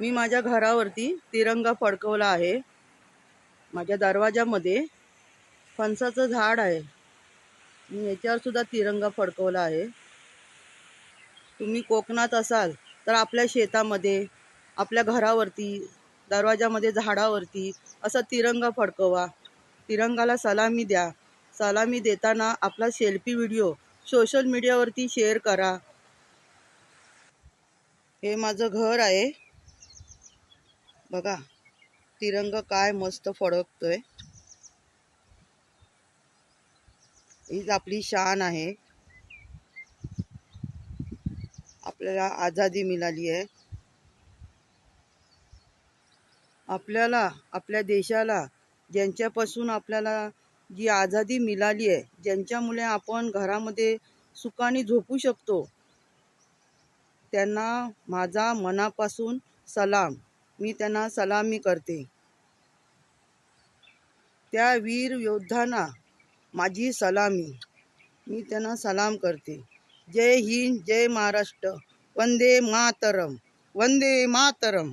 मी माझ्या घरावरती तिरंगा फडकवला आहे. माझ्या दरवाजामध्ये फणसाचं झाड आहे. मी याच्यावर सुद्धा तिरंगा फडकवला आहे. तुम्ही कोकणात असाल तर आपल्या शेतामध्ये आपल्या घरावरती दरवाजामध्ये झाडावरती असा तिरंगा फडकवा. तिरंगाला सलामी द्या. सलामी देताना आपला सेल्फी व्हिडिओ सोशल मीडियावरती शेअर करा. हे माझं घर आहे. बघा तिरंग काय मस्त फडकतोय. हीच आपली शान आहे. आपल्याला आझादी मिळाली आहे. आपल्याला आपल्या देशाला ज्यांच्यापासून आपल्याला जी आझादी मिळाली आहे ज्यांच्यामुळे आपण घरामध्ये सुखाने झोपू शकतो त्यांना माझा मनापासून सलाम. मी त्यांना सलामी करते. त्या वीर योद्धांना माझी सलामी. मी त्यांना सलाम करते. जय हिंद जय महाराष्ट्र. वंदे मातरम. वंदे मातरम.